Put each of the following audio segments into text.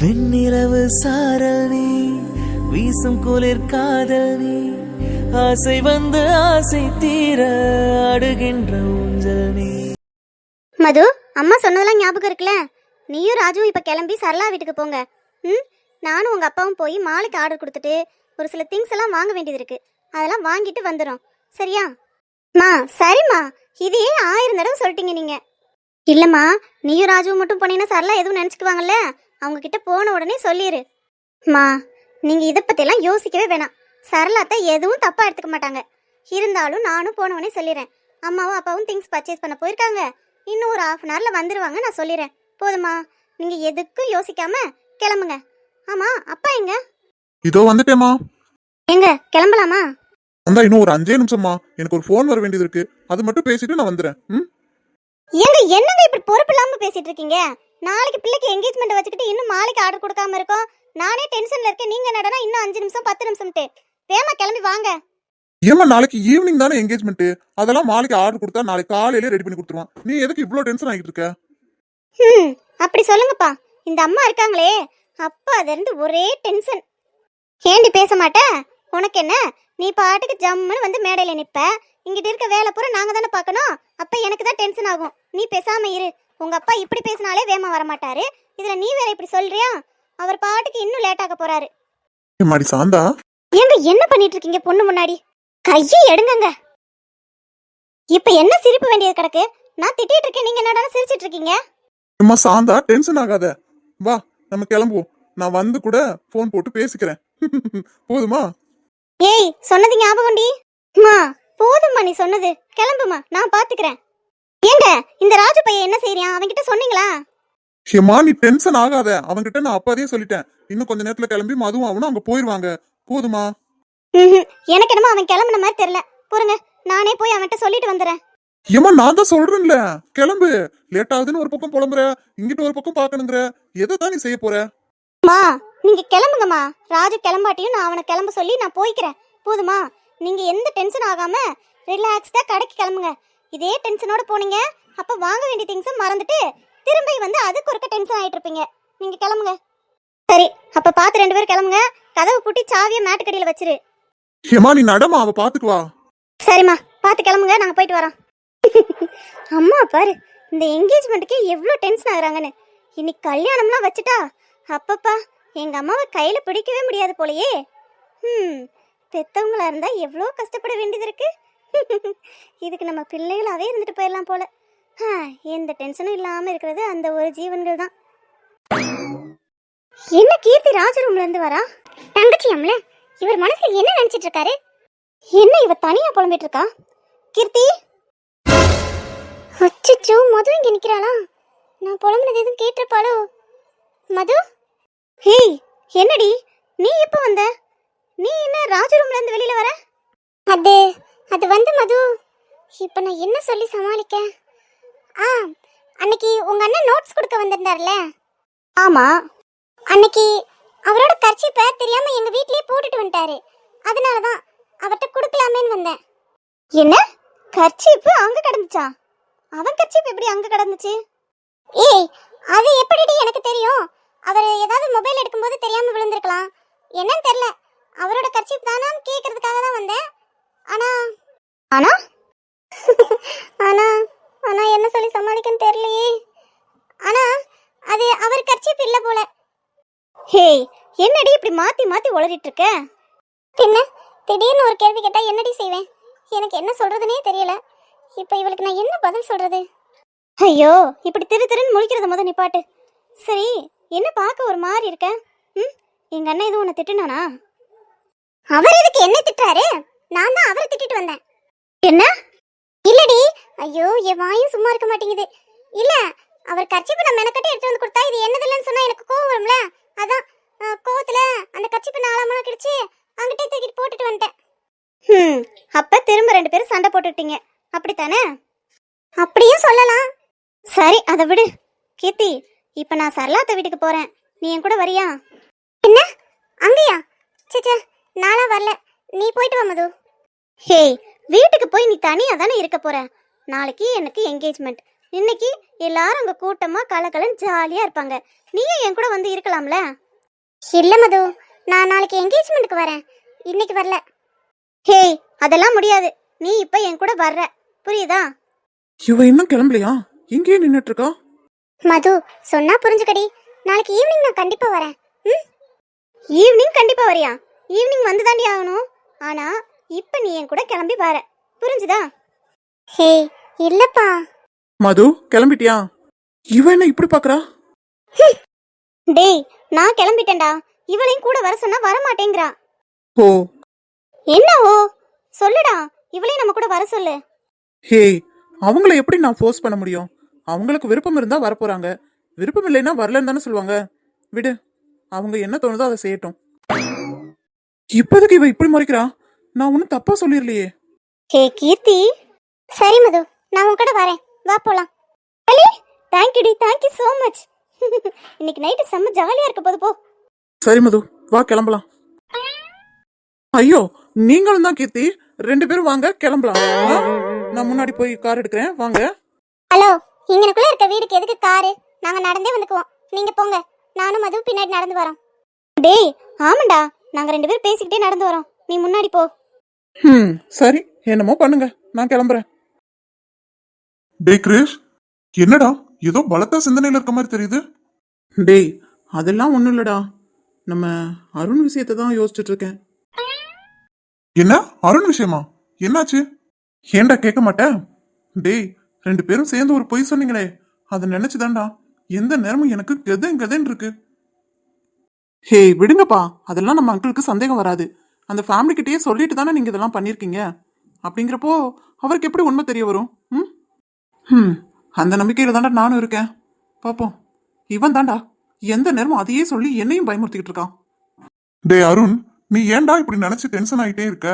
வெண்ணிலவு சாரல் நீ வீசும் குளிர் காதல் நீ ஆசை வந்து ஆசை தீர அடுகின்ற ஊஞ்சல் நீ. மது அம்மா சொன்னதெல்லாம் ஞாபகம் இருக்குல்ல? நீயும் ராஜுவும் இப்ப கிளம்பி சரளா வீட்டுக்கு போங்க. ம்? நானும் உங்க அப்பாவும் போய் மாலைக்கு ஆர்டர் கொடுத்துட்டு ஒரு சில திங்ஸ் எல்லாம் வாங்க வேண்டியது இருக்கு. அதெல்லாம் வாங்கிட்டு வந்துடும் சரியா? மா சரிம்மா. இதே ஆயிரம் தடவை சொல்லிட்டீங்க நீங்க. இல்லம்மா நீயும் ராஜுவும் மட்டும் போனீங்கன்னா சரளா எதுவும் நினைச்சுக்குவாங்கல்ல? அவங்க கிட்ட போன உடனே சொல்லிடு மா நீங்க இதை பத்தியெல்லாம் யோசிக்கவே வேணாம். சரளாத்த எதுவும் தப்பா எடுத்துக்க மாட்டாங்க. இருந்தாலும் நானும் போன உடனே சொல்லிடுறேன் அம்மாவும் அப்பாவும் திங்ஸ் பர்ச்சேஸ் பண்ண போயிருக்காங்க. இன்னும் ஒரு ஹாஃப் அன் ஹவர்ல வந்துருவாங்க நான் சொல்லிடுறேன் போதுமா நீங்க எதுக்கும் யோசிக்காம கிளம்புங்க. ஆமா அப்பா எங்க? இதோ வந்துட்டேம்மா. எங்க கிளம்பலாமா? வந்தா இன்னும் ஒரு அஞ்சே நிமிஷம்மா. எனக்கு ஒரு ஃபோன் வர வேண்டியது இருக்கு. அது மட்டும் பேசிட்டு நான் வந்துடுறேன் ம்? ஏங்க என்னங்க இப்படி பொறுப்பு இல்லாம பேசிட்டு இருக்கீங்க? நாளைக்கு பிள்ளைக்கு என்கேஜ்மெண்ட் வச்சுக்கிட்டு இன்னும் மாலைக்கு ஆர்டர் கொடுக்காம இருக்கோம். நானே டென்ஷன்ல இருக்கேன். நீங்க என்னடனா இன்னும் அஞ்சு நிமிஷம் பத்து நிமிஷம்ட்டு. வேமா கிளம்பி வாங்க. ஏம்மா நாளைக்கு ஈவினிங் தானே என்கேஜ்மெண்ட் அதெல்லாம் மாலைக்கு ஆர்டர் கொடுத்தா நாளைக்கு காலையிலே ரெடி பண்ணி கொடுத்துருவான். நீ எதுக்கு இவ்வளோ டென்ஷன் ஆகிட்டு இருக்க? ம் அப்படி சொல்லுங்கப்பா. இந்த அம்மா இருக்காங்களே அப்பா அது இருந்து ஒரே டென்ஷன் ஏண்டி பேச மாட்ட? உனக்கு என்ன? நீ பாட்டுக்கு ஜம்முன்னு வந்து மேடையில நிப்ப. இங்கிட்ட இருக்க வேலை பூரா நாங்க தானே பார்க்கணும். அப்ப எனக்கு தான் டென்ஷன் ஆகும். நீ பேசாம இரு. உங்க அப்பா இப்படி பேசினாலே வேமா வர மாட்டாரு இதுல நீ வேற இப்படி சொல்றியா? அவர் பாட்டுக்கு இன்னும் லேட் ஆக போறாரு. மாடி சாந்தா? ஏங்க என்ன பண்ணிட்டு இருக்கீங்க பொண்ணு முன்னாடி? கையை எடுங்கங்க. இப்ப என்ன சிரிப்பு வேண்டியது கிடக்கு? நான் திட்டிட்டு இருக்கேன் நீங்க என்னடா சிரிச்சிட்டு இருக்கீங்க அம்மா சாந்தா டென்ஷன் ஆகாத. வா நம்ம கிளம்புவோம். நான் வந்து கூட ஃபோன் போட்டு பேசிக்கிறேன். போதுமா? ஏய் சொன்னது ஞாபகம்டி அம்மா போதும்மா நீ சொன்னது. கிளம்புமா நான் பாத்துக்கிறேன். ஏங்க இந்த ராஜு பையன் என்ன செய்யறான் அவன்கிட்ட சொன்னீங்களா? ஏம்மா நீ டென்ஷன் ஆகாத. அவன்கிட்ட நான் அப்போதே சொல்லிட்டேன். இன்னும் கொஞ்ச நேரத்துல கிளம்பி மதுவும் அவனும் அங்க போயிருவாங்க. போதுமா? ம்ஹும். எனக்கு என்னமோ அவன் கிளம்புன மாதிரி தெரியல. பொறுங்க நானே போய் அவன்கிட்ட சொல்லிட்டு வந்துடுறேன் ஏம்மா நான் தான் சொல்றேன்ல. கிளம்பு. லேட் ஆகுதுன்னு ஒரு பக்கம் புலம்புற. இங்கிட்ட ஒரு பக்கம் பாக்கணுங்கிற எதை தான் நீ செய்ய போற? மா நீங்க கிளம்புங்கம்மா. ராஜு கிளம்பாட்டியும் நான் அவனை கிளம்ப சொல்லி நான் போய்க்கிறேன். போதுமா? நீங்க எந்த டென்ஷன் ஆகாம ரிலாக்ஸ்டா கடைக்கு கிளம்புங்க. இதே டென்ஷனோட போனீங்க. அப்ப வாங்க வேண்டிய திங்ஸை மறந்துட்டு திரும்பி வந்து அதுக்கு ஒருக்க டென்ஷன் ஆயிட்டு இருப்பீங்க நீங்க கிளம்புங்க. சரி அப்ப பார்த்து ரெண்டு பேரும் கிளம்புங்க. கதவு பூட்டி சாவியை மேட்டுக்கடியில வச்சிரு. ஏம்மா நீ நடமா? அவ பாத்துக்குவா சரிம்மா பார்த்து கிளம்புங்க. நாங்கள் போயிட்டு வரோம். அம்மா பாரு இந்த என்கேஜ்மெண்ட்டுக்கு எவ்வளோ டென்ஷன் ஆகுறாங்கன்னு. இன்னைக்கு கல்யாணம்லாம் வச்சுட்டா அப்பப்பா எங்கள் அம்மாவை கையில் பிடிக்கவே முடியாது போலயே. ம் பெத்தவங்களா இருந்தால் எவ்வளோ கஷ்டப்பட வேண்டியது இருக்கு. இதுக்கு நம்ம பிள்ளைகளாகவே இருந்துட்டு போயிடலாம் போல. எந்த டென்ஷனும் இல்லாமல் இருக்கிறது அந்த ஒரு ஜீவன்கள் தான். என்ன கீர்த்தி ராஜ ரூம்ல இருந்து வரா? தங்கச்சி இவர் மனசுல என்ன நினைச்சிட்டு இருக்காரு? என்ன இவ தனியா புலம்பிட்டு இருக்கா? கீர்த்தி? அச்சச்சோ மது இங்க நிக்கிறாளா? நான் புலம்புனது எதுவும் கேட்டிருப்பாளோ? மது? ஹேய் என்னடி? நீ எப்போ வந்த? நீ என்ன ராஜ ரூம்ல இருந்து வெளியில வர? அது அது வந்து மது. இப்போ நான் என்ன சொல்லி சமாளிக்க? ஆ அன்னைக்கு உங்க அண்ணன் நோட்ஸ் கொடுக்க வந்திருந்தார்ல? ஆமா. அன்னைக்கு அவரோட கர்ச்சிப்பை தெரியாம எங்க வீட்லயே போட்டுட்டு வந்துட்டாரு. அதனால தான் அவர்கிட்ட கொடுக்கலாமேன்னு வந்தேன். என்ன? கர்ச்சீப்பு அங்க கிடந்துச்சா? அவன் கர்ச்சீப் எப்படி அங்க கிடந்துச்சு? ஏய் அது எப்படிடி எனக்கு தெரியும்? அவர் ஏதாவது மொபைல் எடுக்கும்போது தெரியாம விழுந்திருக்கலாம். என்னன்னு தெரியல. அவரோட கர்ச்சீப் தானான்னு கேக்குறதுக்காக தான் வந்தேன். ஆனா ஆனா ஆனா ஆனா என்ன சொல்லி சமாளிக்கன்னு தெரியலையே. ஆனா அது அவர் கர்ச்சீப் இல்ல போல. ஹேய் என்னடி இப்படி மாத்தி மாத்தி உளறிட்டு இருக்க பின்ன திடீர்னு ஒரு கேள்வி கேட்டா என்னடி செய்வேன்? எனக்கு என்ன சொல்றதுனே தெரியல. இப்போ இவளுக்கு நான் என்ன பதில் சொல்றது? ஐயோ இப்படி திரு திருன்னு முழிக்கிறத முத நிப்பாட்டு சரி என்ன பார்க்க ஒரு மாதிரி இருக்க? ம் எங்க அண்ணன் எதுவும் உன்னை திட்டுனானா? அவர் எதுக்கு என்ன திட்டாரு நான் தான் அவரை திட்டிட்டு வந்தேன். என்ன? இல்லடி. ஐயோ என் வாயும் சும்மா இருக்க மாட்டேங்குது. இல்ல அவர் கர்ச்சிப்பு நான் மெனக்கட்டி எடுத்து வந்து கொடுத்தா இது என்னதில்லன்னு சொன்னா எனக்கு கோவம் வரும்ல? அதான் கோவத்துல அந்த கர்ச்சிப்பு நாலாமணம் கிடச்சி அங்கிட்டே தூக்கிட்டு போட்டுட்டு வந்துட்டேன். ம் அப்ப திரும்ப ரெண்டு பேரும் சண்டை போட்டுட்டீங்க. அப்படித்தானே? அப்படியும் சொல்லலாம். சரி அதை விடு. கீர்த்தி இப்ப நான் சரளாத்த வீட்டுக்கு போறேன். நீ என் கூட வரியா? என்ன? அங்கயா? சேச்சே நானா வரல. நீ போயிட்டு வா மது. ஹே வீட்டுக்கு போய் நீ தனியா தானே இருக்க போற? நாளைக்கு எனக்கு என்கேஜ்மெண்ட் இன்னைக்கு எல்லாரும் அங்க கூட்டமா கலகலன்னு ஜாலியா இருப்பாங்க. நீயும் என் கூட வந்து இருக்கலாம்ல? இல்ல மது. நான் நாளைக்கு என்கேஜ்மெண்ட்டுக்கு வரேன். இன்னைக்கு வரல. ஹேய் அதெல்லாம் முடியாது. நீ இப்ப என் கூட வர்ற. புரியுதா? இவ இன்னும் கிளம்பலையா? இங்கேயே நின்னுட்டு இருக்கா மது சொன்னா புரிஞ்சுக்கடி. நாளைக்கு ஈவினிங் நான் கண்டிப்பா வரேன். ம்? ஈவினிங் கண்டிப்பா வரியா? ஈவினிங் வந்து தாண்டி ஆகணும். ஆனா இப்ப நீ என் கூட கிளம்பி வர. புரிஞ்சுதா? ஹே இல்லப்பா. மது கிளம்பிட்டியா? இவ என்ன இப்படி பாக்குறா? டேய் நான் கிளம்பிட்டேன்டா. இவளையும் கூட வர சொன்னா வர மாட்டேங்கிறா ஓ. என்ன ஓ? சொல்லுடா. இவளையும் நம்ம கூட வர சொல்லு. ஹே அவங்கள எப்படி நான் ஃபோர்ஸ் பண்ண முடியும்? அவங்களுக்கு விருப்பம் இருந்தா வரப்போறாங்க. விருப்பம் இல்லைன்னா வரலன்னு தானே சொல்லுவாங்க. விடு அவங்க என்ன தோணுதோ அதை செய்யட்டும். இப்போதைக்கு இவ இப்படி முறைக்கிறா? நான் ஒன்னும் தப்பா சொல்லிடலையே ஹே கீர்த்தி. சரி மது. நான் உன் கூட வரேன். வா போலாம். அலி தேங்க்யூ டி. தேங்க்யூ ஸோ மச் இன்னைக்கு நைட்டு செம்ம ஜாலியா இருக்க போது போ. சரி மது. வா கிளம்பலாம். ஐயோ நீங்களும் தான் கீர்த்தி. ரெண்டு பேரும் வாங்க கிளம்பலாம். ஆ? நான் முன்னாடி போய் கார் எடுக்கிறேன். வாங்க. ஹலோ இங்கனக்குள்ள இருக்க வீடுக்கு எதுக்கு காரு நாங்க நடந்தே வந்துக்குவோம். நீங்க போங்க. நானும் மதுவும் பின்னாடி நடந்து வரோம். டேய் ஆமாண்டா. நாங்க ரெண்டு பேரும் பேசிக்கிட்டே நடந்து வரோம். நீ முன்னாடி போ. ம் சரி என்னமோ பண்ணுங்க. நான் கிளம்புறேன். டேய் கிரேஷ் என்னடா? ஏதோ பலத்த சிந்தனையில இருக்க மாதிரி தெரியுது. டேய் அதெல்லாம் ஒன்றும் இல்லடா. நம்ம அருண் விஷயத்தை தான் யோசிச்சுட்டு இருக்கேன். என்ன? அருண் விஷயமா? என்னாச்சு? ஏன்டா கேட்க மாட்டேன் டேய் ரெண்டு பேரும் சேர்ந்து ஒரு பொய் சொன்னீங்களே. அதை நினைச்சுதான்டா. எந்த நேரமும் எனக்கு கெதன் கெதன் இருக்கு. ஹே விடுங்கப்பா. அதெல்லாம் நம்ம அங்கிளுக்கு சந்தேகம் வராது. அந்த ஃபேமிலி கிட்டயே சொல்லிட்டு தானே நீங்க இதெல்லாம் பண்ணிருக்கீங்க? அப்படிங்கிறப்போ அவருக்கு எப்படி உண்மை தெரிய வரும்? ம்? ம் அந்த நம்பிக்கையில தான்டா நானும் இருக்கேன். பாப்போம். இவன் தான்டா எந்த நேரமும் அதையே சொல்லி என்னையும் பயமுறுத்திக்கிட்டு இருக்கான். டேய் அருண் நீ ஏன்டா இப்படி நினைச்சு டென்ஷன் ஆகிட்டே இருக்க?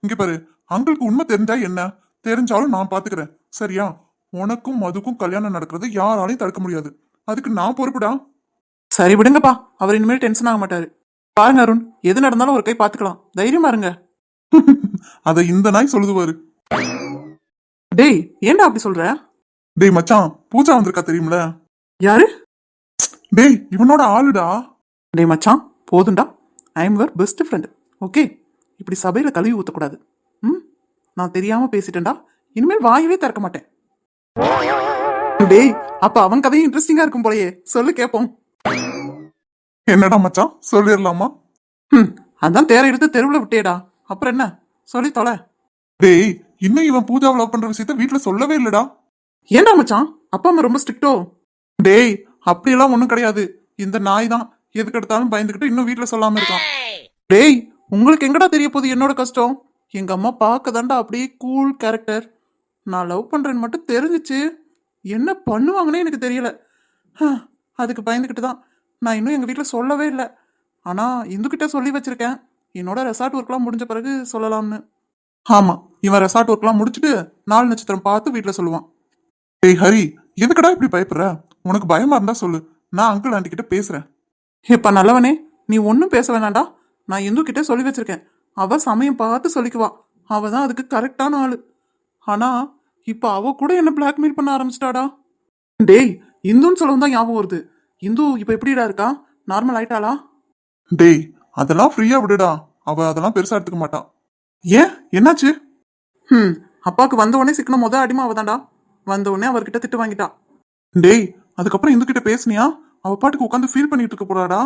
இங்க பாரு அங்கிளுக்கு உண்மை தெரிஞ்சா என்ன? தெரிஞ்சாலும் நான் பாத்துக்கிறேன். சரியா? உனக்கும் மதுக்கும் கல்யாணம் நடக்கிறது யாராலையும் தடுக்க முடியாது. அதுக்கு நான் பொறுப்புடா. சரி விடுங்கப்பா. அவர் இனிமேல் டென்ஷன் ஆக மாட்டாரு. பாருங்க அருண் எது நடந்தாலும் ஒரு கை பார்த்துக்கலாம். தைரியமா இருங்க. அதை இந்த நாய் சொல்லுது பாரு டேய் ஏன்டா அப்படி சொல்ற? டேய் மச்சான் பூஜா வந்திருக்கா தெரியும்ல? யாரு? டேய் இவனோட ஆளுடா. டேய் மச்சான் போதும்டா I am your best friend okay இப்படி சபையில கழுவி ஊத்தக்கூடாது. ம்? நான் தெரியாம பேசிட்டேன்டா. இனிமேல் வாயவே திறக்க மாட்டேன். டேய் அப்ப அவன் கதையும் இன்ட்ரெஸ்டிங்கா இருக்கும் போலயே. சொல்லு கேப்போம். என்னடா மச்சான்? சொல்லிடலாமா? ம் அதான் தேர எடுத்து தெருவில் விட்டேடா. அப்புறம் என்ன? சொல்லி தொலை. டேய் இன்னும் இவன் பூஜாவை லவ் பண்ற விஷயத்த வீட்ல சொல்லவே இல்லடா. ஏன்டா மச்சான்? அப்பா அம்மா ரொம்ப ஸ்ட்ரிக்டோ டேய் அப்படியெல்லாம் ஒண்ணும் கிடையாது. இந்த நாய் தான். எதுக்கு எடுத்தாலும் பயந்துகிட்டு இன்னும் வீட்ல சொல்லாம இருக்கான். டேய் உங்களுக்கு எங்கடா தெரிய போகுது என்னோட கஷ்டம்? எங்க அம்மா பார்க்க தாண்டா அப்படியே கூல் கேரக்டர் நான் லவ் பண்றேன்னு மட்டும் தெரிஞ்சிச்சு. என்ன பண்ணுவாங்கன்னே எனக்கு தெரியல. அதுக்கு பயந்துக்கிட்டு தான். நான் இன்னும் எங்கள் வீட்டில் சொல்லவே இல்லை. ஆனால் இந்துக்கிட்ட சொல்லி வச்சுருக்கேன். என்னோட ரெசார்ட் ஒர்க்லாம் முடிஞ்ச பிறகு சொல்லலாம்னு. ஆமாம் இவன் ரெசார்ட் ஒர்க்லாம் முடிச்சுட்டு நாலு நட்சத்திரம் பார்த்து வீட்டில் சொல்லுவான். ஏய் ஹரி எதுக்கடா இப்படி பயப்படுற? உனக்கு பயமா இருந்தா சொல்லு. நான் அங்கிள் ஆண்டி கிட்ட பேசுறேன். இப்ப நல்லவனே நீ ஒன்றும் பேச வேணாண்டா நான் இந்து கிட்ட சொல்லி வச்சிருக்கேன். அவ சமயம் பார்த்து சொல்லிக்குவா. அவ தான் அதுக்கு கரெக்டான ஆளு. ஆனா இப்ப அவ கூட என்ன பிளாக்மெயில் பண்ண ஆரம்பிச்சிட்டாடா? டேய் இந்துன்னு சொல்லவும் தான் ஞாபகம் வருது. இந்து இப்ப எப்படிடா இருக்கா? நார்மல் ஆயிட்டாளா? டேய் அதெல்லாம் ஃப்ரீயா விடுடா. அவ அதெல்லாம் பெருசா எடுத்துக்க மாட்டான் ஏன்? என்னாச்சு? ம் அப்பாவுக்கு வந்த உடனே சிக்கன முத அடிமை அவதான்டா. வந்த உடனே அவர்கிட்ட திட்டு வாங்கிட்டா. டேய் அதுக்கப்புறம் இந்து கிட்ட பேசுனியா? அவ பாட்டுக்கு உட்காந்து ஃபீல் பண்ணிட்டு இருக்க போறாடா.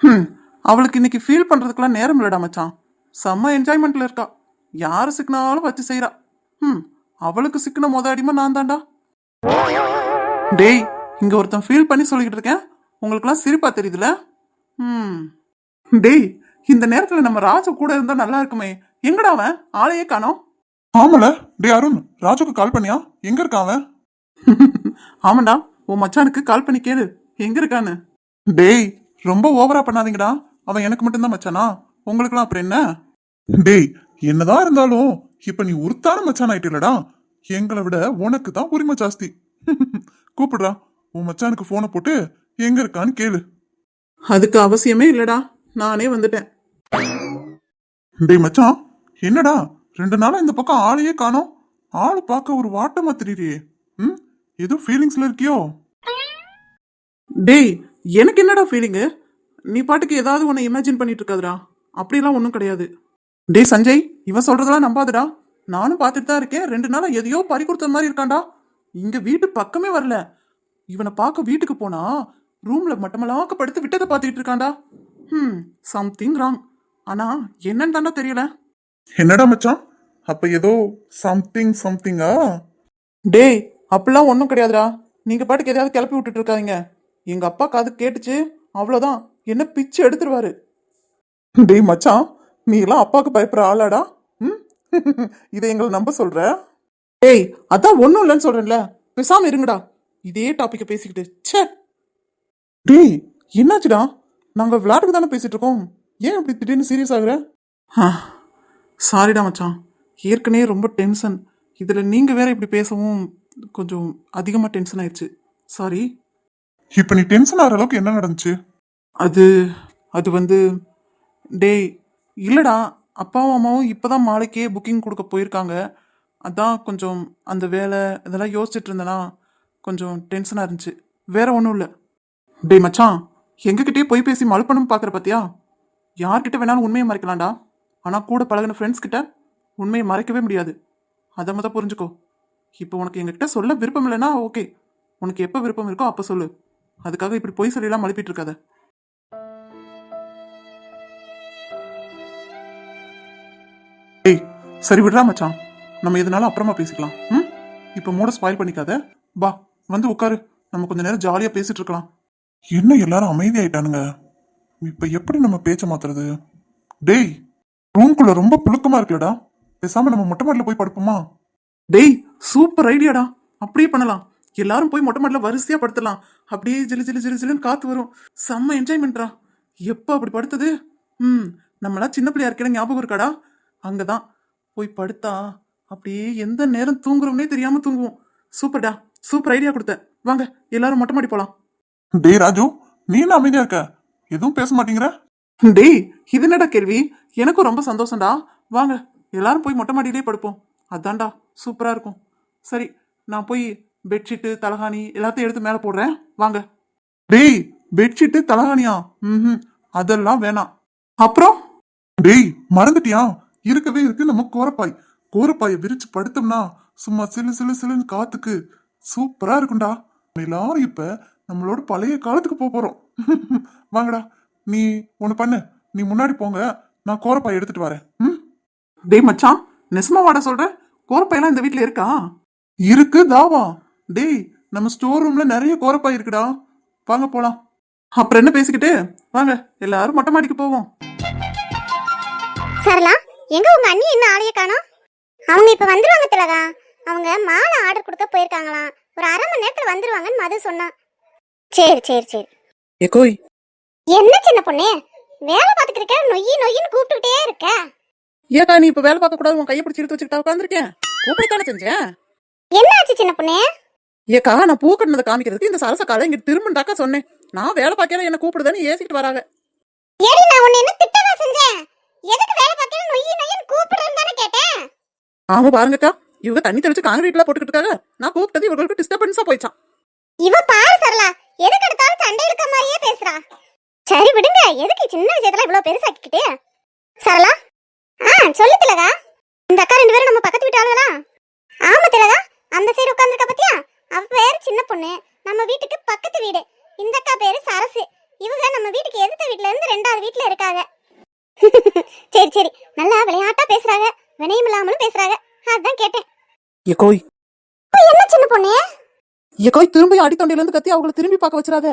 ம் அவளுக்கு இன்னைக்கு ஃபீல் பண்றதுக்கெல்லாம் நேரம் இல்லடா மச்சான். செம்ம என்ஜாய்மெண்ட்ல இருக்கா. யாரு சிக்கினாலும் வச்சு செய்றா. ம் அவளுக்கு சிக்கின மொத அடிமை நான் தான்டா டேய் இங்க ஒருத்தன் ஃபீல் பண்ணி சொல்லிக்கிட்டு இருக்கேன். உங்களுக்குலாம் சிரிப்பா தெரியுதுல? ம் டேய் இந்த நேரத்துல நம்ம ராஜு கூட இருந்தா நல்லா இருக்குமே. எங்கடா அவன்? ஆளையே காணோம். ஆமால. டேய் அருண் ராஜுக்கு கால் பண்ணியா? எங்க இருக்கான் அவன்? ஆமாண்டா உன் மச்சானுக்கு கால் பண்ணி கேளு. எங்க இருக்கான்னு? டேய் ரொம்ப ஓவரா பண்ணாதீங்கடா. அவன் எனக்கு மட்டும்தான் மச்சானா? உங்களுக்குலாம் அப்புறம் என்ன? டேய் என்னதான் இருந்தாலும் இப்ப நீ உருத்தான மச்சான் ஆயிட்டலடா எங்களை விட உனக்கு தான் உரிமை ஜாஸ்தி. கூப்பிடுறா. உன் மச்சானுக்கு போனை போட்டு எங்க இருக்கான்னு கேளு. அதுக்கு அவசியமே இல்லடா. நானே வந்துட்டேன். டேய் மச்சான் என்னடா? ரெண்டு நாளா இந்த பக்கம் ஆளையே காணோம். ஆளு பார்க்க ஒரு வாட்டமா தெரியுறியே ம்? ஏதோ ஃபீலிங்ஸ்ல இருக்கியோ? டேய் எனக்கு என்னடா ஃபீலிங்கு நீ பாட்டுக்கு ஏதாவது ஒன்று இமேஜின் பண்ணிட்டு இருக்காதுடா. அப்படிலாம் ஒன்றும் கிடையாது. டேய் சஞ்சய் இவன் சொல்றதெல்லாம் நம்பாதடா. நானும் பார்த்துட்டு தான் இருக்கேன். ரெண்டு நாளா எதையோ பறி கொடுத்த மாதிரி இருக்கான்டா. இங்க வீட்டு பக்கமே வரல. இவனை பார்க்க வீட்டுக்கு போனா ரூம்ல மட்டமலாக்க படுத்து விட்டதை பார்த்துக்கிட்டு இருக்கான்டா. ம் சம்திங் ராங் ஆனா என்னன்னு தாண்டா தெரியல. என்னடா மச்சான்? அப்ப ஏதோ சம்திங் சம்திங்கா டேய் அப்படிலாம் ஒன்றும் கிடையாதுடா. நீங்க பாட்டுக்கு எதையாவது கிளப்பி விட்டுட்டு இருக்காதீங்க. எங்க அப்பா காது கேட்டுச்சு அவ்வளோதான் என்ன பிச்சு எடுத்துருவாரு. டேய் மச்சான் நீ எல்லாம் அப்பாவுக்கு பயப்படுற ஆளாடா? ம் இதை எங்களை நம்ப சொல்ற? டேய் அதான் ஒன்றும் இல்லைன்னு சொல்றேன்ல. பேசாம இருங்கடா. இதே டாபிக்கை பேசிக்கிட்டு ச்சே! டேய் என்னாச்சுடா? நாங்க விளையாட்டுக்கு தானே பேசிட்டு இருக்கோம். ஏன் இப்படி திடீர்னு சீரியஸ் ஆகுற? சாரிடா மச்சான். ஏற்கனவே ரொம்ப டென்ஷன் இதுல நீங்க வேற இப்படி பேசவும் கொஞ்சம் அதிகமா டென்ஷன் ஆயிடுச்சு. சாரி இப்ப நீ டென்ஷன் ஆகிற அளவுக்கு என்ன நடந்துச்சு? அது அது வந்து டேய் இல்லைடா. அப்பாவும் அம்மாவும் இப்போதான் மாலைக்கே புக்கிங் கொடுக்க போயிருக்காங்க. அதான் கொஞ்சம் அந்த வேலை இதெல்லாம் யோசிச்சுட்டு இருந்தேனா கொஞ்சம் டென்ஷனாக இருந்துச்சு. வேற ஒன்றும் இல்லை. டேய் மச்சான் எங்ககிட்டயே போய் பேசி மழுப்பணும் பார்க்குற பார்த்தியா யார்கிட்ட வேணாலும் உண்மையை மறைக்கலாம்டா. ஆனால் கூட பழகின ஃப்ரெண்ட்ஸ் கிட்ட உண்மையை மறைக்கவே முடியாது. அதை மொதல் புரிஞ்சுக்கோ. இப்போ உனக்கு எங்ககிட்ட சொல்ல விருப்பம் இல்லைன்னா ஓகே. உனக்கு எப்போ விருப்பம் இருக்கோ அப்போ சொல்லு. அதுக்காக இப்படி பொய் சொல்லிலாம் மழுப்பிட்டு இருக்காத. ஏய் சரி விடுறா மச்சான். நம்ம எதுனாலும் அப்புறமா பேசிக்கலாம். ம்? இப்போ மூட ஸ்பாயில் பண்ணிக்காத. வா. வந்து உட்காரு. நம்ம கொஞ்ச நேரம் ஜாலியாக பேசிட்டு இருக்கலாம். என்ன எல்லாரும் அமைதியாயிட்டானுங்க இப்ப எப்படி நம்ம பேச்ச மாத்துறது? டேய் ரூம்குள்ள ரொம்ப புழுக்கமா இருக்குலடா பேசாம நம்ம மொட்டை மாடல போய் படுப்போமா? டேய் சூப்பர் ஐடியாடா அப்படியே பண்ணலாம். எல்லாரும் போய் மொட்டை மாடல வரிசையா படுத்தலாம் அப்படியே ஜிலு ஜிலு ஜிலு ஜிலுன்னு காத்து வரும். செம்ம என்ஜாய்மெண்ட்ரா எப்போ அப்படி படுத்தது? ம் நம்மளா சின்ன பிள்ளையா இருக்கிற ஞாபகம் இருக்காடா? அங்கதான். போய் படுத்தா அப்படியே எந்த நேரம் தூங்குறோம்னே தெரியாம தூங்குவோம். சூப்பர்டா சூப்பர் ஐடியா கொடுத்த வாங்க எல்லாரும் மொட்டை மாடி போலாம். டேய் ராஜு நீ என்ன அமைதியா இருக்க? எதுவும் பேச மாட்டேங்கிற? டேய் இது என்னடா கேள்வி? எனக்கும் ரொம்ப சந்தோஷம்டா. வாங்க எல்லாரும் போய் மொட்டை மாடியிலே படுப்போம். அதான்டா சூப்பரா இருக்கும். சரி நான் போய் பெட்ஷீட்டு தலகாணி எல்லாத்தையும் எடுத்து மேலே போடுறேன். வாங்க. டேய் பெட்ஷீட்டு தலகாணியா? ம் அதெல்லாம் வேணாம். அப்புறம்? டேய் மறந்துட்டியா? இருக்கவே இருக்கு நம்ம கோரப்பாய். கோரப்பாயை விரிச்சு படுத்தோம்னா சும்மா சிலு சிலு சிலுன்னு காத்துக்கு சூப்பரா இருக்கும்டா. நம்ம எல்லாரும் இப்ப நம்மளோட பழைய காலத்துக்கு போக போறோம். வாங்கடா நீ ஒண்ணு பண்ணு. நீ முன்னாடி போங்க நான் கோரப்பாய் எடுத்துட்டு வரேன். ம்? டேய் மச்சான் நெசமா வாட சொல்ற. கோரப்பையெல்லாம் இந்த வீட்டில் இருக்கா? இருக்கு தாவா டேய் நம்ம ஸ்டோர் ரூம்ல நிறைய கோரப்பாய் இருக்குடா. வாங்க போலாம். அப்புறம் என்ன பேசிக்கிட்டு? வாங்க எல்லாரும் மொட்டை மாடிக்கு போவோம். சரளா எங்க உங்க அண்ணி என்ன ஆளைய காணோம்? அவங்க இப்ப வந்துருவாங்க திலகா. அவங்க மாலை ஆர்டர் கொடுக்க போயிருக்காங்களாம். ஒரு அரை மணி நேரத்துல வந்துருவாங்கன்னு மது சொன்னான். சரி சரி சரி. ஏகோய் என்ன சின்ன பொண்ணு? வேலை பார்த்துட்டு இருக்க நொய்யி நொய்யின்னு கூப்பிட்டுட்டே இருக்க. ஏக்கா நீ இப்போ வேலை பார்க்க கூடாது உன் கையை பிடிச்சி இழுத்து வச்சுக்கிட்டா உட்காந்துருக்கேன் கூப்பிட்டு செஞ்சேன் என்ன ஆச்சு சின்ன பொண்ணு? ஏக்கா நான் பூ கட்டினதை காமிக்கிறதுக்கு இந்த சரச காலை இங்க திரும்பண்டாக்கா சொன்னேன். நான் வேலை பார்க்கல என்ன கூப்பிடுதான்னு ஏசிக்கிட்டு வராங்க. ஏடி நான் உன்னை என்ன திட்டவா செஞ்சேன்? எதுக்கு வேலை பார்க்கல நொய்யி நொய்யின்னு கூப்பிடுறேன்னு தானே கேட்டேன்? ஆமா பாருங்கக்கா. இவங்க தண்ணி தெளிச்சு காங்கிரீட்ல போட்டுக்கிட்டு இருக்காங்க நான் கூப்பிட்டது இவங்களுக்கு டிஸ்டர்பன்ஸா போயிச்சான் இவ பாரு சரளா எதுக்கு எடுத்தாலும் சண்டை எடுக்க மாதிரியே பேசுறா. சரி விடுங்க எதுக்கு சின்ன விஷயத்துல இவ்வளவு பெருசாக்கிக்கிட்டு? சரளா? ஆ சொல்லு திலகா. இந்த அக்கா ரெண்டு பேரும் நம்ம பக்கத்து வீட்டு ஆளுங்களா ஆமா திலகா அந்த சைடு உட்காந்துருக்க பத்தியா? அவ பேரு சின்ன பொண்ணு. நம்ம வீட்டுக்கு பக்கத்து வீடு. இந்த அக்கா பேரு சரசு. இவங்க நம்ம வீட்டுக்கு எதிர்த்த வீட்ல இருந்து ரெண்டாவது வீட்ல இருக்காங்க. சரி சரி. நல்லா விளையாட்டா பேசுறாங்க. வினயம் இல்லாமலும் பேசுறாங்க. அதான் கேட்டேன். ஏகோய் என்ன சின்ன பொண்ணு? ஏகோய் திரும்பி அடித்தொண்டையில இருந்து கத்தி அவங்கள திரும்பி பார்க்க வச்சிடாத.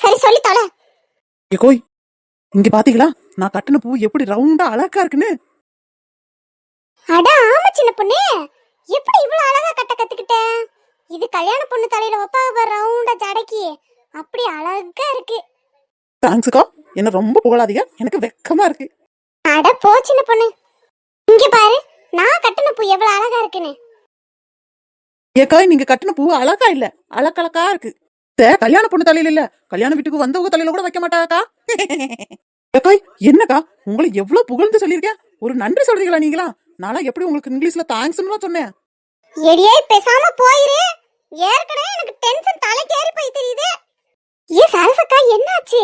சரி சொல்லி தொலை. ஏகோய் இங்க பாத்தீங்களா? நான் கட்டின பூ எப்படி ரவுண்டா அழகா இருக்குன்னு? அட ஆமா சின்ன பொண்ணு. எப்படி இவ்வளவு அழகா கட்ட கத்துக்கிட்ட? இது கல்யாண பொண்ணு தலையில வைப்பாக ரவுண்டா ஜடைக்கு அப்படி அழகா இருக்கு. தேங்க்ஸுக்கா என்ன ரொம்ப புகழாதீங்க. எனக்கு வெக்கமா இருக்கு. அட போ சின்ன பொண்ணு. இங்க பாரு. நான் கட்டின பூ எவ்வளவு அழகா இருக்குன்னு. ஏக்காய் நீங்க கட்டின பூ அழகா இல்ல. அழகழகா இருக்கு. தே, கல்யாண பொண்ணு தலையில இல்ல. கல்யாண வீட்டுக்கு வந்தவங்க தலையில கூட வைக்க மாட்டாக்கா. ஏக்காய் என்னக்கா உங்களை எவ்வளவு புகழ்ந்து சொல்லியிருக்கேன் ஒரு நன்றி சொல்றீங்களா நீங்களா? நானா எப்படி உங்களுக்கு இங்கிலீஷ்ல தேங்க்ஸ்னு சொன்னேன். எடியே பேசாம போயிரு. ஏற்கனவே எனக்கு டென்ஷன் தலைக்கு ஏறி போய் தெரியுது. ஏ சரசக்கா என்னாச்சு?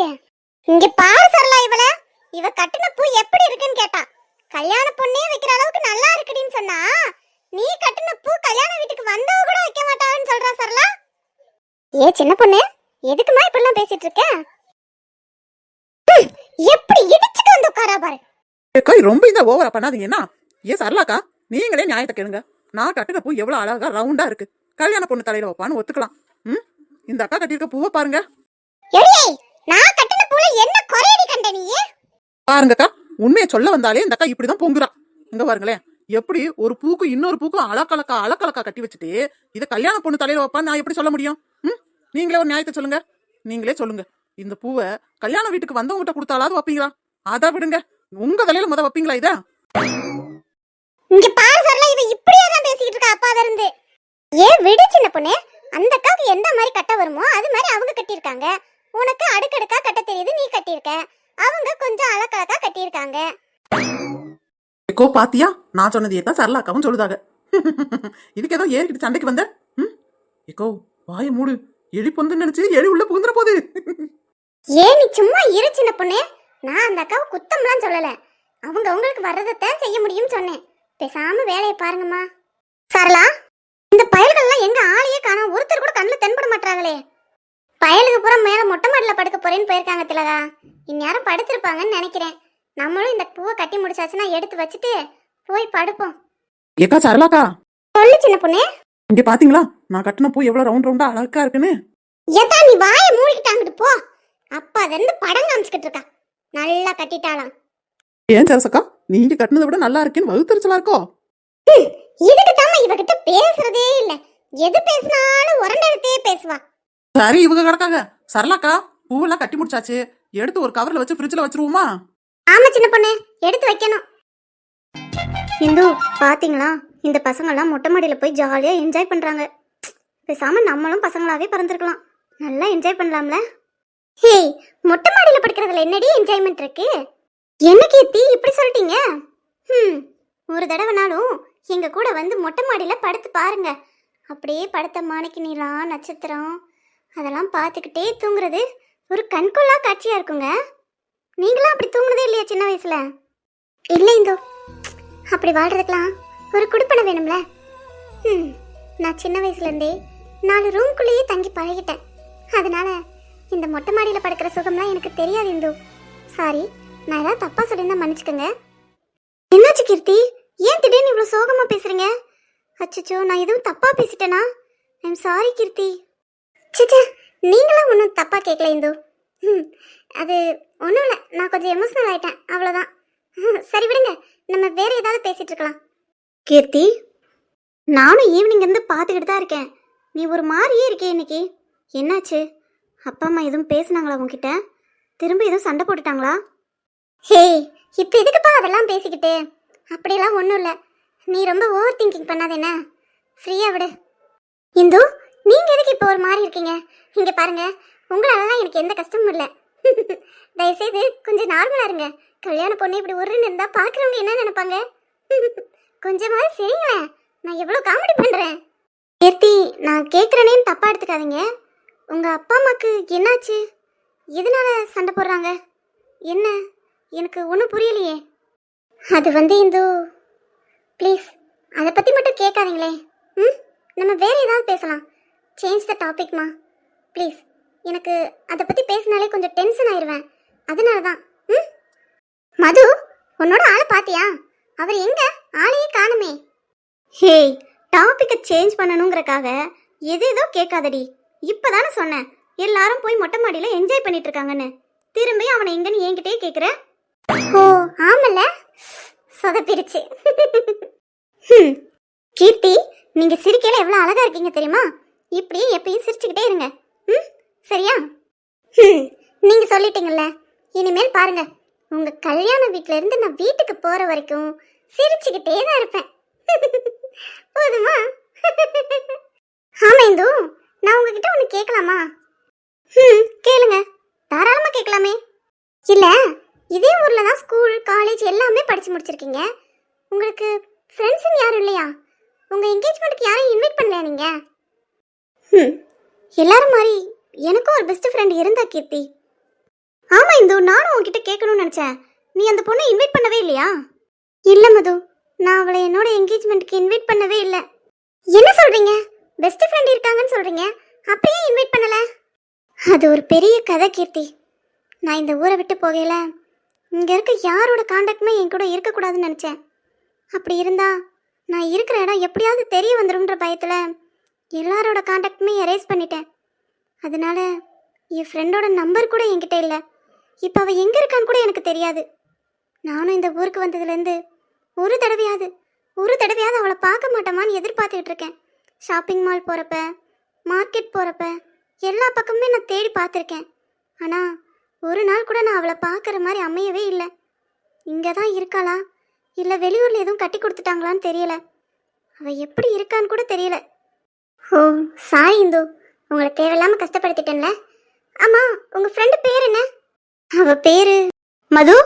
இங்க பாரு சரலா இவள. இவ கட்டின பூ எப்படி இருக்குன்னு கேட்டா. கல்யாண பொண்ணே வைக்கிற அளவுக்கு நல்லா இருக்குடின்னு சொன்னா நீ கட்டின பூ கல்யாண வீட்டுக்கு வந்தவ கூட வைக்க மாட்டான்னு சொல்றா சரலா ஏ சின்ன பொண்ணு எதுக்குமா இப்படிலாம் பேசிட்டு இருக்க? எப்படி இடிச்சுட்டு வந்து உட்காரா பாரு. ஏக்கா ரொம்ப இந்த ஓவரா பண்ணாதீங்கன்னா ஏன் சரலாக்கா நீங்களே நியாயத்தை கேளுங்க. நான் கட்டுற பூ எவ்வளவு அழகா ரவுண்டா இருக்கு. கல்யாண பொண்ணு தலையில வைப்பான்னு ஒத்துக்கலாம். ம் இந்த அக்கா கட்டியிருக்க பூவை பாருங்க. நான் கட்டின பூல என்ன குறையடி கண்ட நீ? பாருங்கக்கா உண்மையை சொல்ல வந்தாலே இந்த அக்கா இப்படிதான் பொங்குறான் இங்க பாருங்களேன். எப்படி ஒரு பூக்கும் இன்னொரு பூக்கும் அலக்கலக்கா அலக்கலக்கா கட்டி வச்சுட்டு இதை கல்யாண பொண்ணு தலையில வைப்பான்னு நான் எப்படி சொல்ல முடியும்? ம்? நீங்களே ஒரு நியாயத்தை சொல்லுங்க. நீங்களே சொல்லுங்க. இந்த பூவை கல்யாண வீட்டுக்கு வந்தவங்ககிட்ட கொடுத்தாலாவது வைப்பீங்களா? அதை விடுங்க. உங்க தலையில முத வைப்பீங்களா இத? இங்க பாரு இது இவ இப்படியே தான் பேசிக்கிட்டு இருக்கா அப்பால இருந்து. ஏன் விடு சின்ன பொண்ணு. அந்த அக்காவுக்கு எந்த மாதிரி கட்ட வருமோ அது மாதிரி அவங்க கட்டியிருக்காங்க. உனக்கு அடுக்கடுக்கா கட்ட தெரியுது நீ கட்டியிருக்க. கொஞ்சம் அலக்கலக்கா கட்டியிருக்காங்க. ஏக்கோ பாத்தியா? நான் சொன்னதையே தான் சரளாக்காவும் சொல்லுதாங்க இதுக்கு ஏதோ ஏறிக்கிட்டு சண்டைக்கு வந்த? ம்? ஏக்கோ வாய மூடு. எலி பொந்து நினைச்சு எலி உள்ள புகுந்துற போகுது ஏன் நீ சும்மா இரு சின்ன பொண்ணு? நான் அந்த அக்காவை குத்தம்லாம் சொல்லல. அவங்க அவங்களுக்கு வர்றதைத்தான் செய்ய முடியும்னு சொன்னேன். பேசாம வேலையை பாருங்கம்மா. சரளா இந்த பயல்கள்லாம் எங்க ஆளையே காணோம்? ஒருத்தர் கூட கண்ணுல தென்பட மாட்டாங்களே பயலுக்கு பூரா மேல மொட்டை மாடில படுக்க போறேன்னு போயிருக்காங்க திலகா. இந்நேரம் படுத்திருப்பாங்கன்னு நினைக்கிறேன். நம்மளும் இந்த பூவை கட்டி முடிச்சாச்சுன்னா எடுத்து வச்சுட்டு போய் படுப்போம். ஏக்கா சரளாக்கா. சொல்லு சின்ன பொண்ணு. இங்க பாத்தீங்களா? நான் கட்டின பூ எவ்வளவு ரவுண்ட் ரவுண்டா அழகா இருக்குன்னு. ஏதா நீ வாயை மூடிக்கிட்டாங்கிட்டு போ. அப்பா அது இருந்து படம் காமிச்சுக்கிட்டு இருக்கா. நல்லா கட்டிட்டாளாம். ஏன் சரசக்கா? நீங்க கட்டினதை விட நல்லா இருக்குன்னு வகுத்தறிச்சலா இருக்கோ? இதுக்கு தாம இவகிட்ட பேசுறதே இல்ல. எது பேசினாலும் உரண்டெடுத்தே பேசுவா. சரி இவங்க கிடக்காங்க. சரளாக்கா பூவெல்லாம் கட்டி முடிச்சாச்சு. எடுத்து ஒரு கவர்ல வச்சு ஃப்ரிட்ஜ்ல வச்சிருவோமா? ஆமா சின்ன பொண்ணு. எடுத்து வைக்கணும். இந்து பாத்தீங்களா? இந்த பசங்கெல்லாம் மொட்டை மாடியில போய் ஜாலியா என்ஜாய் பண்றாங்க. பேசாம நம்மளும் பசங்களாவே பறந்துருக்கலாம். நல்லா என்ஜாய் பண்ணலாம்ல? ஹே மொட்டை மாடியில படுக்கிறதுல என்னடி என்ஜாய்மெண்ட் இருக்கு? என்ன கீர்த்தி இப்படி சொல்லிட்டீங்க? ம் ஒரு தடவைனாலும் எங்க கூட வந்து மொட்டை மாடியில படுத்து பாருங்க. அப்படியே படுத்த மாணிக்கு நீலாம் நட்சத்திரம். அதெல்லாம் பார்த்துக்கிட்டே தூங்குறது ஒரு கண்கொள்ளா காட்சியாக இருக்குங்க. நீங்களாம் அப்படி தூங்குனதே இல்லையா சின்ன வயசில்? இல்லை இந்தோ. அப்படி வாழ்கிறதுக்கெலாம் ஒரு குடுப்பனை வேணும்ல? ம் நான் சின்ன வயசுலேருந்தே நாலு ரூம்குள்ளேயே தங்கி பழகிட்டேன். அதனால இந்த மொட்டை மாடியில் படுக்கிற சுகம்லாம் எனக்கு தெரியாது இந்து. சாரி நான் ஏதாவது தப்பாக சொல்லியிருந்தா மன்னிச்சுக்கோங்க. என்னாச்சு கீர்த்தி? ஏன் திடீர்னு இவ்வளோ சோகமாக பேசுகிறீங்க அச்சச்சோ நான் எதுவும் தப்பாக பேசிட்டேனா? ஐம் சாரி கீர்த்தி. சிச்சா நீங்களாம் ஒன்றும் தப்பா கேட்கல இந்து. ம் அது ஒன்றும் இல்லை. நான் கொஞ்சம் எமோஷனல் ஆயிட்டேன். அவ்வளோதான் சரி விடுங்க. நம்ம வேற ஏதாவது பேசிட்டு இருக்கலாம். கீர்த்தி நானும் ஈவினிங் இருந்து பார்த்துக்கிட்டு தான் இருக்கேன். நீ ஒரு மாதிரியே இருக்கே இன்னைக்கு. என்னாச்சு? அப்பா அம்மா எதுவும் பேசுனாங்களா உன்கிட்ட? திரும்ப எதுவும் சண்டை போட்டுட்டாங்களா? ஹே இப்போ எதுக்குப்பா அதெல்லாம் பேசிக்கிட்டு? அப்படியெல்லாம் ஒன்றும் இல்லை. நீ ரொம்ப ஓவர் திங்கிங் பண்ணாத என்ன? ஃப்ரீயாக விடு. இந்து நீங்க எதுக்கு இப்போ ஒரு மாதிரி இருக்கீங்க? இங்க பாருங்க உங்களாலலாம் எனக்கு எந்த கஷ்டமும் இல்லை. தயவுசெய்து கொஞ்சம் நார்மலா இருங்க. கல்யாண பொண்ணு இப்படி உருன்னு இருந்தா பாக்குறவங்க என்ன நினைப்பாங்க? கொஞ்சமாவது சரிங்களேன். நான் எவ்வளவு காமெடி பண்றேன்? கீர்த்தி நான் கேட்குறேனேன்னு தப்பா எடுத்துக்காதீங்க. உங்க அப்பா அம்மாக்கு என்னாச்சு? எதனால சண்டை போடுறாங்க? என்ன? எனக்கு ஒன்றும் புரியலையே. அது வந்து இந்து ப்ளீஸ் அதை பற்றி மட்டும் கேட்காதீங்களே. ம்? நம்ம வேற ஏதாவது பேசலாம். சேஞ்ச் த டாபிக்மா ப்ளீஸ் எனக்கு அதை பற்றி பேசினாலே கொஞ்சம் டென்ஷன் ஆயிடுவேன் அதனால தான் ம்? மது உன்னோட ஆளை பாத்தியா? அவர் எங்க? ஆளையே காணுமே. ஹே டாப்பிக்கை சேஞ்ச் பண்ணணுங்கிறக்காக எது ஏதோ கேட்காதடி. இப்பதானே சொன்னேன். எல்லாரும் போய் மொட்டை மாடியில் என்ஜாய் பண்ணிட்டு இருக்காங்கன்னு திரும்பி அவனை எங்கன்னு என்கிட்டயே கேட்குற ஓ ஆமல்ல? சொதப்பிருச்சு கீர்த்தி நீங்கள் சிரிக்கையில் எவ்வளோ அழகாக இருக்கீங்க தெரியுமா? இப்படியே எப்பயும் சிரிச்சுக்கிட்டே இருங்க. ம்? சரியா? ம் நீங்க சொல்லிட்டீங்கல்ல. இனிமேல் பாருங்க. உங்க கல்யாண வீட்ல இருந்து நான் வீட்டுக்கு போற வரைக்கும் சிரிச்சுக்கிட்டே தான் இருப்பேன். போதுமா? ஆமா இந்து. நான் உங்ககிட்ட ஒன்று கேட்கலாமா ம் கேளுங்க. தாராளமா கேட்கலாமே இல்ல இதே ஊர்ல தான் ஸ்கூல் காலேஜ் எல்லாமே படிச்சு முடிச்சிருக்கீங்க. உங்களுக்கு ஃப்ரெண்ட்ஸ்னு யாரும் இல்லையா? உங்க என்கேஜ்மெண்ட்டுக்கு யாரையும் இன்வைட் பண்ணலையா நீங்க? ம். எல்லாரும் மாதிரி எனக்கும் ஒரு பெஸ்ட் ஃப்ரெண்ட் இருந்தா கீர்த்தி. ஆமா இந்து நானும் உன்கிட்ட கேட்கணும்னு நினைச்சேன். நீ அந்த பொண்ணை இன்வைட் பண்ணவே இல்லையா? இல்ல மது நான் அவளை என்னோட என்கேஜ்மெண்ட்க்கு இன்வைட் பண்ணவே இல்லை. என்ன சொல்றீங்க? பெஸ்ட் ஃப்ரெண்ட் இருக்காங்கன்னு சொல்றீங்க. அப்படியே இன்வைட் பண்ணல. அது ஒரு பெரிய கதை கீர்த்தி. நான் இந்த ஊரை விட்டு போகையில இங்க இருக்க யாரோட காண்டாக்டுமே என் கூட இருக்கக்கூடாதுன்னு நினைச்சேன். அப்படி இருந்தா நான் இருக்கிற இடம் எப்படியாவது தெரிய வந்துடும்ன்ற பயத்துல எல்லாரோட காண்டாக்டுமே எரேஸ் பண்ணிட்டேன். அதனால என் ஃப்ரெண்டோட நம்பர் கூட என்கிட்ட இல்லை. இப்போ அவள் எங்கே இருக்கான்னு கூட எனக்கு தெரியாது. நானும் இந்த ஊருக்கு வந்ததுலேருந்து ஒரு தடவையாவது ஒரு தடவையாவது அவளை பார்க்க மாட்டோமான்னு எதிர்பார்த்துக்கிட்டு இருக்கேன். ஷாப்பிங் மால் போகிறப்ப மார்க்கெட் போகிறப்ப எல்லா பக்கமுமே நான் தேடி பார்த்துருக்கேன். ஆனால் ஒரு நாள் கூட நான் அவளை பார்க்குற மாதிரி அமையவே இல்லை. இங்கே தான் இருக்காளா? இல்லை வெளியூரில் எதுவும் கட்டி கொடுத்துட்டாங்களான்னு தெரியல. அவள் எப்படி இருக்கான்னு கூட தெரியல. Oh sorry Indu. உங்களை தேவையில்லாம கஷ்டப்படுத்திட்டேன்ல. ஆமா உங்க ஃப்ரெண்டு பேர் என்ன? அவ பேரு மது.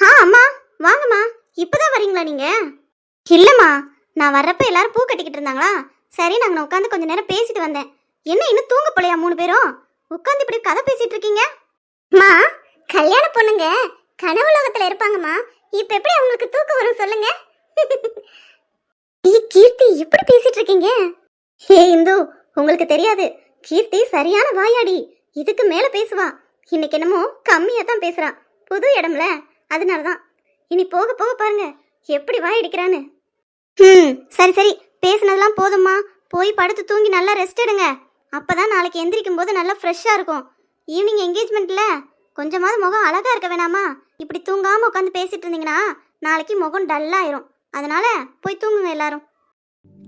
ஆ அம்மா வாங்கம்மா. இப்பதான் வரீங்களா நீங்க? இல்லம்மா நான் வர்றப்ப எல்லாரும் பூ கட்டிக்கிட்டு இருந்தாங்களா? சரி நாங்க உட்காந்து கொஞ்ச நேரம் பேசிட்டு வந்தேன். என்ன இன்னும் தூங்க போலையா மூணு பேரும்? உட்காந்து இப்படி கதை பேசிட்டு இருக்கீங்க? மா கல்யாண பொண்ணுங்க கனவுலகத்துல இருப்பாங்கம்மா. இப்ப எப்படி அவங்களுக்கு தூக்கம் வரும் சொல்லுங்க? கீர்த்தி எப்படி பேசிட்டு இருக்கீங்க? ஹே இந்து உங்களுக்கு தெரியாது. கீர்த்தி சரியான வாயாடி. இதுக்கு மேல பேசுவா. இன்னைக்கு என்னமோ கம்மியா தான் பேசுறா. புது இடம்ல. அதனால தான். இனி போக போக பாருங்க. எப்படி வாயடிக்கிறான்னு ம் சரி சரி. பேசுனதெல்லாம் போதும்மா. போய் படுத்து தூங்கி நல்லா ரெஸ்ட் எடுங்க. அப்பதான் நாளைக்கு எந்திரிக்கும் போது நல்லா ஃப்ரெஷ்ஷாக இருக்கும். ஈவினிங் என்கேஜ்மெண்ட்ல கொஞ்சமாவது முகம் அழகா இருக்க வேணாமா? இப்படி தூங்காம உட்காந்து பேசிட்டு இருந்தீங்கன்னா நாளைக்கு முகம் டல்லாயிரும் அதனால போய் தூங்குங்க எல்லாரும்.